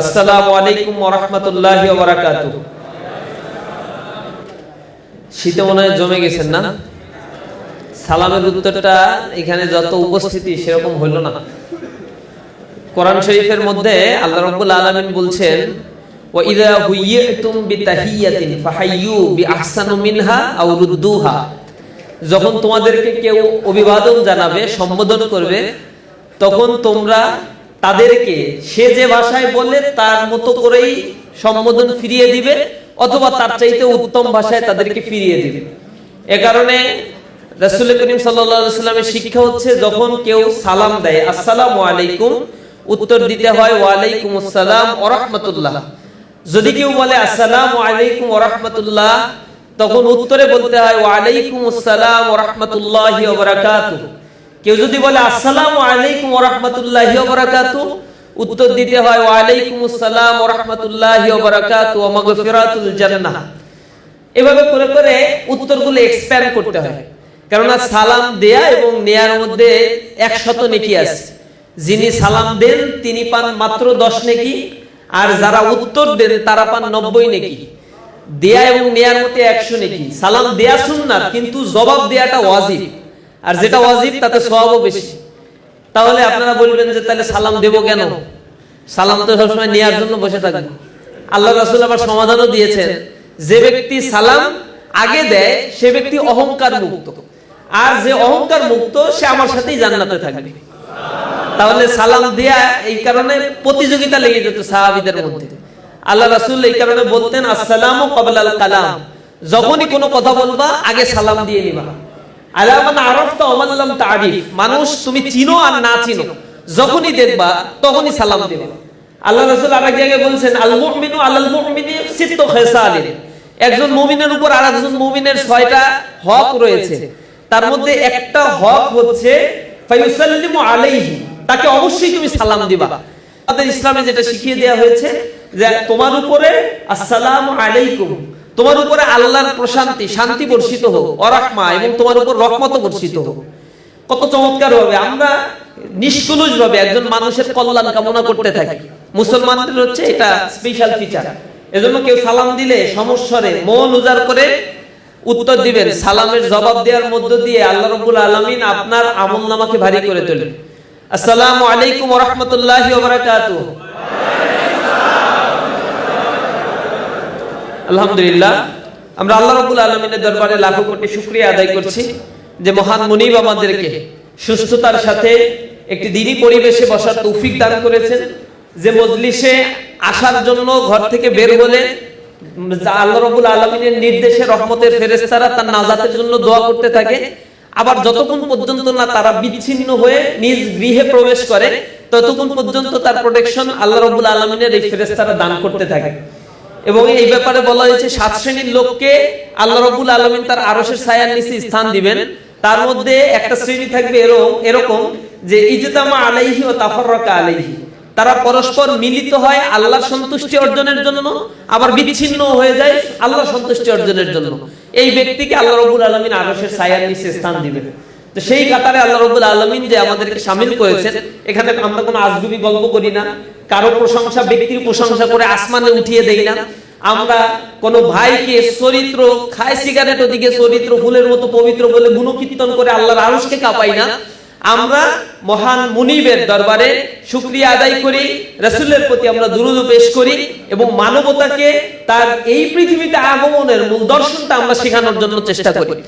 আসসালামু আলাইকুম ওরহমতুল্লাহ বারাকাত শীতে মনে হয় জমে গেছেন না? সালামের উত্তরটা এখানে যত উপস্থিতি সেরকম হইল না। কোরআন শরীফের মধ্যে আল্লাহ রাব্বুল আলামিন বলছেন ইযা হুইয়িতুম বিতাহিয়াতিন ফাহাইয়ু মিনহা আও রুদ্দুহা। যখন তোমাদেরকে কেউ অভিবাদন জানাবে, সম্বোধন করবে, তখন তোমরা তাদেরকে সে যে ভাষায় বলে তার মতো করেই সম্বোধন ফিরিয়ে দিবে, অথবা তার চাইতে উত্তম ভাষায় তাদেরকে ফিরিয়ে দিবে। এ কারণে রাসূল করিম সাল্লামের শিক্ষা হচ্ছে, যখন কেউ সালাম দেয়, আসসালামু আলাইকুম উত্তর দিতে হয় ওয়া আলাইকুম আসসালাম ওয়া রাহমাতুল্লাহ যদি কেউ বলে, আসসালামু আলাইকুম ওয়া রাহমাতুল্লাহ তখন উত্তরে বলতে হয় ওয়া আলাইকুম আসসালাম ওয়া রাহমাতুল্লাহি ওয়া বারাকাতুহু কেউ যদি বলে, আসসালামু আলাইকুম ওয়া রাহমাতুল্লাহি ওয়া বারাকাতুহু উত্তর দিতে হয় ওয়া আলাইকুম আসসালাম ওয়া রাহমাতুল্লাহি ওয়া বারাকাতুহু ওয়া মাগফিরাতুল জান্নাহ। এভাবে করে করে উত্তরগুলো এক্সপ্যান্ড করতে হয়। কেননা সালাম দেয়া এবং নেয়ার মধ্যে একশত নেকি আছে। যিনি সালাম দেন, তিনি পান মাত্র দশ নেকি, আর যারা উত্তর দেন, তারা পান নব্বই নেকি। দেয়া এবং নেয়ার মধ্যে একশো নেকি। সালাম দেয়া সুন্নাত, কিন্তু জবাব দেয়াটা ওয়াজিব। আর যেটা ওয়াজিব তাতে সওয়াবও বেশি। তাহলে আপনারা বলবেন যে তাহলে সালাম দেবো কেন? সালাম তো সবসময় নেয়ার জন্য বসে থাকবে। আল্লাহ রাসুল আবার সমাধানও দিয়েছেন। যে ব্যক্তি সালাম আগে দেয় সে ব্যক্তি অহংকার মুক্ত। আর যে অহংকার মুক্ত সে আমার সাথেই জান্নাতে থাকবে। তাহলে সালাম দেয়া এই কারণে প্রতিযোগিতা লেগে যেত সাহাবিদের মধ্যে। আল্লাহ রাসুল এই কারণে বলতেন আসসালামু ক্বাবলাল কালাম। যখনই কোনো কথা বলবা আগে সালাম দিয়ে নিবা আলামান আরফতা ওমাল্লাম তারিফ মানুষ তুমি চিনো আর না চিনো। যখনই দেখবা, তখনই সালাম দেবে। আল্লাহ রাসূল আরেক জায়গায় বলছেন, আল মুমিনু আলাল মুমিনি সিত্তু খিসালিন। একজন মুমিনের উপর আরেকজন মুমিনের ছয়টা হক রয়েছে। তার মধ্যে একটা হক হচ্ছে, ফায়ুসাল্লিমু আলাইহি। তাকে অবশ্যই তুমি সালাম দিবা। আমাদের ইসলামে যেটা শিখিয়ে দেওয়া হয়েছে যে তোমার উপরে আসসালামু আলাইকুম তোমার উপরে আল্লাহর প্রশান্তি, শান্তি বর্ষিত হোক, অরাহমা, এবং তোমার উপর রহমত বর্ষিত হোক। কত চমৎকার ভাবে আমরা নিষ্কুলুষ ভাবে একজন মানুষের কল্যাণ কামনা করতে থাকি। মুসলমানদের হচ্ছে এটা স্পেশাল ফিচার এজন্য কেউ সালাম দিলে সমস্বরে মন উজাড় করে উত্তর দিবেন, সালামের জবাব দেওয়ার মধ্য দিয়ে আল্লাহ রাব্বুল আলামিন আপনার আমল নামাকে ভারী করে তোলেন। আসসালামু আলাইকুম রাহমাতুল্লাহি আলহামদুলিল্লাহ, আমরা আল্লাহ রাব্বুল আলামিনের দরবারে লাখো কোটি শুকরিয়া আদায় করছি যে মহান মুনিব আমাদেরকে সুস্থতার সাথে একটি দিনই পরিবেশে বসার তৌফিক দান করেছেন, যে মজলিসে আসার জন্য ঘর থেকে বের হলে আল্লাহ রাব্বুল আলামিনের নির্দেশে রহমতের ফেরেশতারা তার নাজাতের জন্য দোয়া করতে থাকে। আবার যতক্ষণ পর্যন্ত না তারা বিচ্ছিন্ন হয়ে নিজ গৃহে প্রবেশ করে, ততক্ষণ পর্যন্ত তার প্রোটেকশন আল্লাহ রাব্বুল আলামিনের এই ফেরেশতারা দান করতে থাকে। এবং এই ব্যাপারে বলা হয়েছে, সাত শ্রেণির লোককে আল্লাহ রাব্বুল আলামিন তার আরশের ছায়ার নিচে স্থান দিবেন। তার মধ্যে একটা শ্রেণি থাকবে এরকম এরকম যে ইজতামা আলাইহি ও তাফাররাকা আলাইহি। তারা পরস্পর মিলিত হয় আল্লাহর সন্তুষ্টি অর্জনের জন্য, আবার বিচ্ছিন্ন হয়ে যায় আল্লাহর সন্তুষ্টি অর্জনের জন্য। এই ব্যক্তিকে আল্লাহ রবুল আলামিন আরশের ছায়ার নিচে স্থান দিবেন। তো সেই কাতারে আল্লাহ রবুল আলামিন যে আমাদেরকে সামিল করেছেন, এখানে আমরা কোনো আজগুবি গল্প করি না। কারও প্রশংসা, ব্যক্তির প্রশংসা করে আসমানে উঠিয়ে দেই না। আমরা কোন ভাইকে চরিত্র, খায় সিগারেট ওদিকে চরিত্র, ফুলের মতো পবিত্র বলে গুণকীর্তন করে আল্লাহর আরশকে কাঁপাই না। আমরা মহান মুনিবের দরবারে শুকরিয়া আদায় করি, রাসূলের প্রতি আমরা দুরূদ পেশ করি এবং মানবতাকে তার এই পৃথিবীতে আগমনের মূল দর্শনটা আমরা শেখানোর জন্য চেষ্টা করি।